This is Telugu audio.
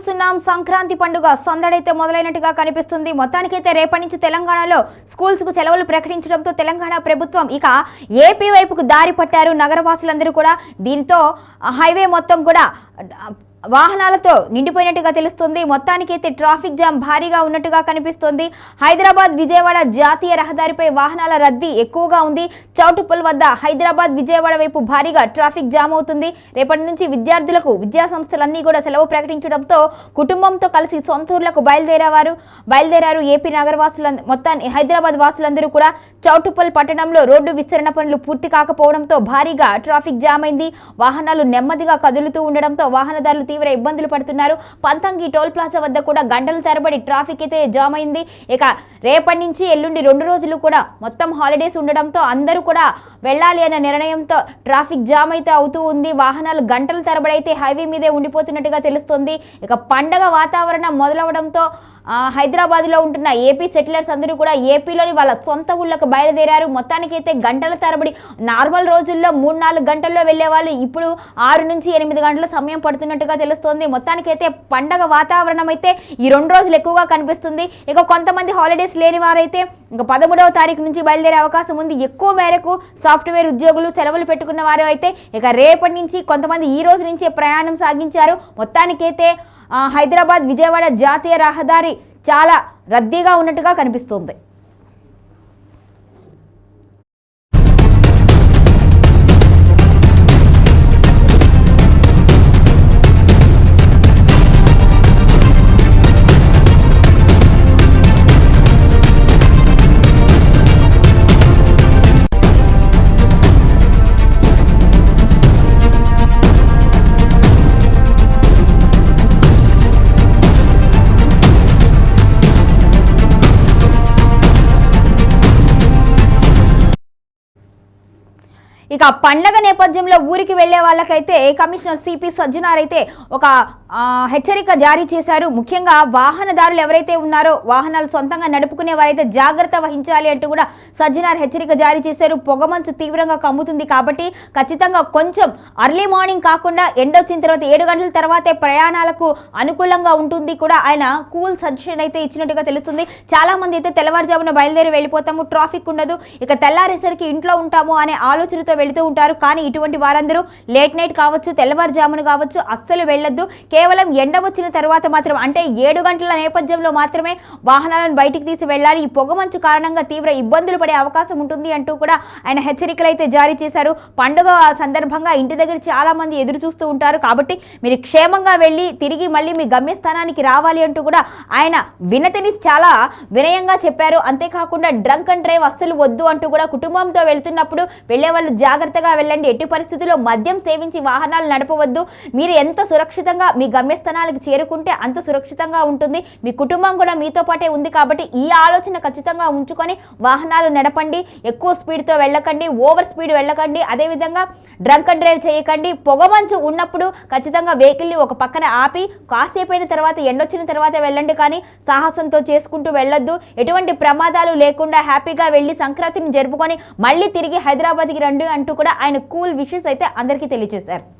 చూస్తున్నాం. సంక్రాంతి పండుగ సందడైతే మొదలైనట్టుగా కనిపిస్తుంది. మొత్తానికైతే రేపటి నుంచి తెలంగాణలో స్కూల్స్కు సెలవులు ప్రకటించడంతో తెలంగాణ ప్రభుత్వం ఇక ఏపీ వైపుకు దారి పట్టారు. నగరవాసులందరూ కూడా దీంతో హైవే మొత్తం కూడా వాహనాలతో నిండిపోయినట్టుగా తెలుస్తుంది. మొత్తానికి అయితే ట్రాఫిక్ జామ్ భారీగా ఉన్నట్టుగా కనిపిస్తుంది. హైదరాబాద్ విజయవాడ జాతీయ రహదారిపై వాహనాల రద్దీ ఎక్కువగా ఉంది. చౌటుప్పల్ వద్ద హైదరాబాద్ విజయవాడ వైపు భారీగా ట్రాఫిక్ జామ్ అవుతుంది. రేపటి నుంచి విద్యార్థులకు విద్యా సంస్థలన్నీ కూడా సెలవు ప్రకటించడంతో కుటుంబంతో కలిసి సొంత ఊర్లకు బయలుదేరేవారు. బయలుదేరారు ఏపీ నగరవాసుల మొత్తాన్ని హైదరాబాద్ వాసులందరూ కూడా చౌటుప్పల్ పట్టణంలో రోడ్డు విస్తరణ పనులు పూర్తి కాకపోవడంతో భారీగా ట్రాఫిక్ జామ్ అయింది. వాహనాలు నెమ్మదిగా కదులుతూ ఉండడంతో వాహనదారులు తీవ్ర ఇబ్బందులు పడుతున్నారు. పంతంగి టోల్ ప్లాజా వద్ద కూడా గంటల తరబడి ట్రాఫిక్ అయితే జామ్ అయింది. ఇక రేపటి నుంచి ఎల్లుండి రెండు రోజులు కూడా మొత్తం హాలిడేస్ ఉండడంతో అందరూ కూడా వెళ్ళాలి అనే నిర్ణయంతో ట్రాఫిక్ జామ్ అయితే అవుతూ ఉంది. వాహనాలు గంటల తరబడి అయితే హైవే మీదే ఉండిపోతున్నట్టుగా తెలుస్తుంది. ఇక పండగ వాతావరణం మొదలవడంతో హైదరాబాద్లో ఉంటున్న ఏపీ సెటిలర్స్ అందరూ కూడా ఏపీలోని వాళ్ళ సొంత ఊళ్ళకు బయలుదేరారు. మొత్తానికైతే గంటల తరబడి నార్మల్ రోజుల్లో మూడు నాలుగు గంటల్లో వెళ్ళే వాళ్ళు ఇప్పుడు ఆరు నుంచి ఎనిమిది గంటల సమయం పడుతున్నట్టుగా తెలుస్తోంది. మొత్తానికైతే పండగ వాతావరణం అయితే ఈ రెండు రోజులు ఎక్కువగా కనిపిస్తుంది. ఇక కొంతమంది హాలిడేస్ లేని వారైతే ఇంకా పదమూడవ తారీఖు నుంచి బయలుదేరే అవకాశం ఉంది. ఎక్కువ మేరకు సాఫ్ట్వేర్ ఉద్యోగులు సెలవులు పెట్టుకున్న వారు అయితే ఇక రేపటి నుంచి కొంతమంది ఈ రోజు నుంచే ప్రయాణం సాగించారు. మొత్తానికైతే హైదరాబాద్ విజయవాడ జాతీయ రహదారి చాలా రద్దీగా ఉన్నట్టుగా కనిపిస్తుంది. ఇక పండగ నేపథ్యంలో ఊరికి వెళ్ళే వాళ్ళకైతే కమిషనర్ సిపి సజ్జనార్ అయితే ఒక హెచ్చరిక జారీ చేశారు. ముఖ్యంగా వాహనదారులు ఎవరైతే ఉన్నారో వాహనాలు సొంతంగా నడుపుకునే వారైతే జాగ్రత్త వహించాలి అంటూ కూడా సజ్జనార్ హెచ్చరిక జారీ చేశారు. పొగమంచు తీవ్రంగా కమ్ముతుంది కాబట్టి ఖచ్చితంగా కొంచెం అర్లీ మార్నింగ్ కాకుండా ఎండ వచ్చిన తర్వాత ఏడు గంటల తర్వాతే ప్రయాణాలకు అనుకూలంగా ఉంటుంది కూడా ఆయన కూల్ సజెషన్ అయితే ఇచ్చినట్టుగా తెలుస్తుంది. చాలా మంది అయితే తెల్లవారుజామున బయలుదేరి వెళ్ళిపోతాము. ట్రాఫిక్ ఉండదు. ఇక తెల్లారేసరికి ఇంట్లో ఉంటాము అనే ఆలోచనతో వెళుతూ ఉంటారు. కానీ ఇటువంటి వారందరూ లేట్ నైట్ కావచ్చు తెల్లవారుజామున కావచ్చు అస్సలు వెళ్ళొద్దు. కేవలం ఎండ వచ్చిన తర్వాత మాత్రం అంటే ఏడు గంటల నేపథ్యంలో మాత్రమే వాహనాలను బయటికి తీసి వెళ్ళాలి. ఈ పొగమంచు కారణంగా తీవ్ర ఇబ్బందులు పడే అవకాశం ఉంటుంది అంటూ కూడా ఆయన హెచ్చరికలు అయితే జారీ చేశారు. పండుగ సందర్భంగా ఇంటి దగ్గర చాలా మంది ఎదురు చూస్తూ ఉంటారు. కాబట్టి మీరు క్షేమంగా వెళ్ళి తిరిగి మళ్ళీ మీ గమ్యస్థానానికి రావాలి అంటూ కూడా ఆయన వినతిని చాలా వినయంగా చెప్పారు. అంతేకాకుండా డ్రంక్ అండ్ డ్రైవ్ అస్సలు వద్దు అంటూ కూడా కుటుంబంతో వెళ్తున్నప్పుడు వెళ్ళే వాళ్ళు జాగ్రత్తగా వెళ్ళండి. ఎట్టి పరిస్థితుల్లో మద్యం సేవించి వాహనాలు నడపవద్దు. మీరు ఎంత సురక్షితంగా మీ గమ్యస్థానాలకు చేరుకుంటే అంత సురక్షితంగా ఉంటుంది. మీ కుటుంబం కూడా మీతో పాటే ఉంది కాబట్టి ఈ ఆలోచన ఖచ్చితంగా ఉంచుకొని వాహనాలు నడపండి. ఎక్కువ స్పీడ్తో వెళ్ళకండి. ఓవర్ స్పీడ్ వెళ్ళకండి. అదేవిధంగా డ్రంక్ అండ్ డ్రైవ్ చేయకండి. పొగమంచు ఉన్నప్పుడు ఖచ్చితంగా వెహికల్ని ఒక పక్కన ఆపి కాసేపు అయిన తర్వాత ఎండొచ్చిన తర్వాత వెళ్ళండి కానీ సాహసంతో చేసుకుంటూ వెళ్ళొద్దు. ఎటువంటి ప్రమాదాలు లేకుండా హ్యాపీగా వెళ్ళి సంక్రాంతిని జరుపుకొని మళ్ళీ తిరిగి హైదరాబాద్కి రండి అంటూ కూడా ఆయన కూల్ విషెస్ అయితే అందరికీ తెలియజేశారు